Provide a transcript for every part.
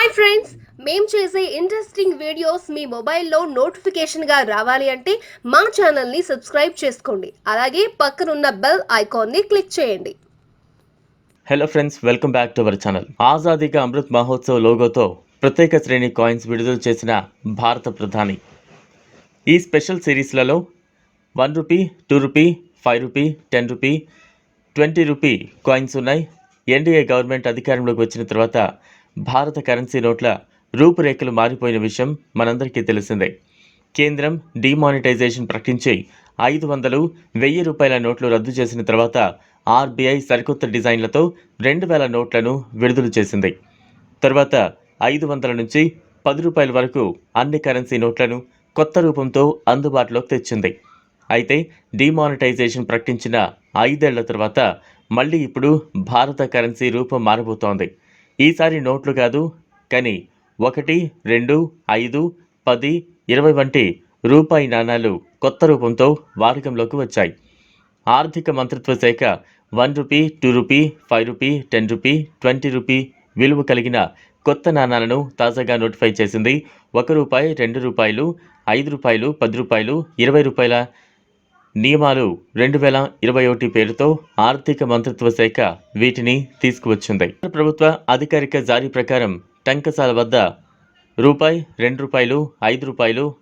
Hi friends మేము చేసే interesting videos మీ మొబైల్లో నోటిఫికేషన్గా రావాలి అంటే మా ఛానల్ని సబ్స్క్రైబ్ చేసుకోండి. అలాగే పక్కనున్న బెల్ ఐకాన్ని క్లిక్ చేయండి. Hello friends welcome back to our channel ఆజాదీగా Amrit Mahotsav లోగోతో ప్రత్యేక శ్రేణి కాయిన్స్ విడుదల చేసిన భారత ప్రధాని. ఈ special సిరీస్లలో one rupee two rupee five rupee ten rupee twenty rupee coins ఉన్నాయి. ఎన్డీఏ గవర్నమెంట్ అధికారంలోకి వచ్చిన తర్వాత భారత కరెన్సీ నోట్ల రూపురేఖలు మారిపోయిన విషయం మనందరికీ తెలిసిందే. కేంద్రం డిమానిటైజేషన్ ప్రకటించి ఐదు వందలు వెయ్యి రూపాయల నోట్లు రద్దు చేసిన తర్వాత ఆర్బీఐ సరికొత్త డిజైన్లతో రెండు వేల నోట్లను విడుదల చేసింది. తర్వాత ఐదు వందల నుంచి పది రూపాయల వరకు అన్ని కరెన్సీ నోట్లను కొత్త రూపంతో అందుబాటులోకి తెచ్చింది. అయితే డిమానిటైజేషన్ ప్రకటించిన ఐదేళ్ళ తర్వాత మళ్ళీ ఇప్పుడు భారత కరెన్సీ రూపం మారబోతోంది. ఈసారి నోట్లు కాదు కానీ ఒకటి రెండు ఐదు పది ఇరవై వంటి రూపాయి నాణాలు కొత్త రూపంతో వాడకంలోకి వచ్చాయి. ఆర్థిక మంత్రిత్వ శాఖ one rupee two rupee five rupee ten rupee twenty rupee విలువ కలిగిన కొత్త నాణాలను తాజాగా నోటిఫై చేసింది. ఒక రూపాయి రెండు రూపాయలు ఐదు రూపాయలు పది రూపాయలు ఇరవై రూపాయల నియమాలు రెండు వేల ఇరవై ఒకటి పేరుతో ఆర్థిక మంత్రిత్వ శాఖ వీటిని తీసుకువచ్చింది. ప్రభుత్వ అధికారిక జారీ ప్రకారం టంకసాల వద్ద రూపాయి రెండు రూపాయలు ఐదు రూపాయలు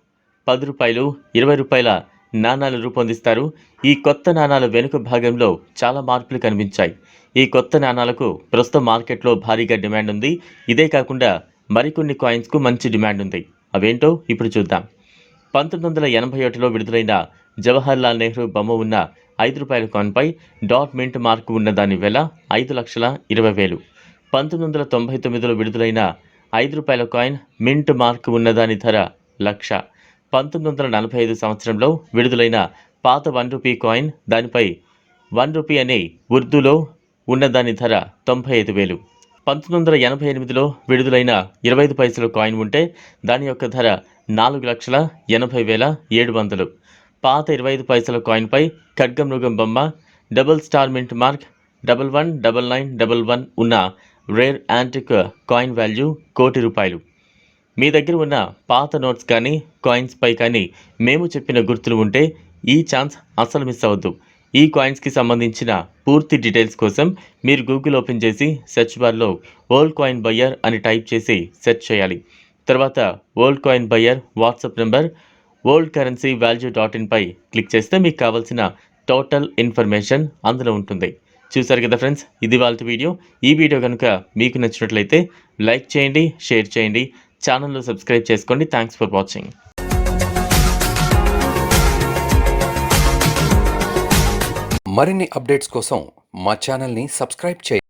పది రూపాయలు ఇరవై రూపాయల నాణాలు రూపొందిస్తారు. ఈ కొత్త నాణాల వెనుక భాగంలో చాలా మార్పులు కనిపించాయి. ఈ కొత్త నాణాలకు ప్రస్తుతం మార్కెట్లో భారీగా డిమాండ్ ఉంది. ఇదే కాకుండా మరికొన్ని కాయిన్స్కు మంచి డిమాండ్ ఉంది. అవేంటో ఇప్పుడు చూద్దాం. పంతొమ్మిది వందల ఎనభై ఒకటిలో విడుదలైన జవహర్లాల్ నెహ్రూ బొమ్మ ఉన్న ఐదు రూపాయల కాయిన్పై డాట్ మింట్ మార్క్ ఉన్న దాని వెల ఐదు లక్షల ఇరవై వేలు. పంతొమ్మిది వందల తొంభై తొమ్మిదిలో విడుదలైన ఐదు రూపాయల కాయిన్ మింట్ మార్క్ ఉన్న దాని ధర లక్ష. పంతొమ్మిది వందల నలభై ఐదు సంవత్సరంలో విడుదలైన పాత వన్ రూపీ కాయిన్ దానిపై వన్ రూపీ అనే ఉర్దూలో ఉన్న దాని ధర తొంభై ఐదు వేలు. పంతొమ్మిది వందల ఎనభై ఎనిమిదిలో విడుదలైన ఇరవై ఐదు పైసల కాయిన్ ఉంటే దాని యొక్క ధర నాలుగు లక్షల ఎనభై వేల ఏడు వందలు. పాత ఇరవై ఐదు పైసల కాయిన్పై ఖడ్గమృగం బొమ్మ double star mint mark double one double nine double one ఉన్న రేర్ యాంటిక్ కాయిన్ వాల్యూ కోటి రూపాయలు. మీ దగ్గర ఉన్న పాత నోట్స్ కానీ కాయిన్స్పై కానీ మేము చెప్పిన గుర్తులు ఉంటే ఈ ఛాన్స్ అస్సలు మిస్ అవ్వద్దు. ఈ కాయిన్స్కి సంబంధించిన పూర్తి డీటెయిల్స్ కోసం మీరు గూగుల్ ఓపెన్ చేసి సెర్చ్ బార్లో ఓల్డ్ కాయిన్ బయ్యర్ అని టైప్ చేసి సెర్చ్ చేయాలి. తర్వాత old coin buyer WhatsApp number old currency value dot ఇన్పై click చేస్తే మీకు కావాల్సిన టోటల్ ఇన్ఫర్మేషన్ అందులో ఉంటుంది. చూసారు కదా ఫ్రెండ్స్? ఇది వాళ్ళ వీడియో. ఈ వీడియో కనుక మీకు నచ్చినట్లయితే లైక్ చేయండి షేర్ చేయండి ఛానల్లో సబ్స్క్రైబ్ చేసుకోండి. థ్యాంక్స్ ఫర్ వాచింగ్ మరిన్ని అప్డేట్స్ కోసం మా ఛానల్ని సబ్స్క్రైబ్ చేయండి.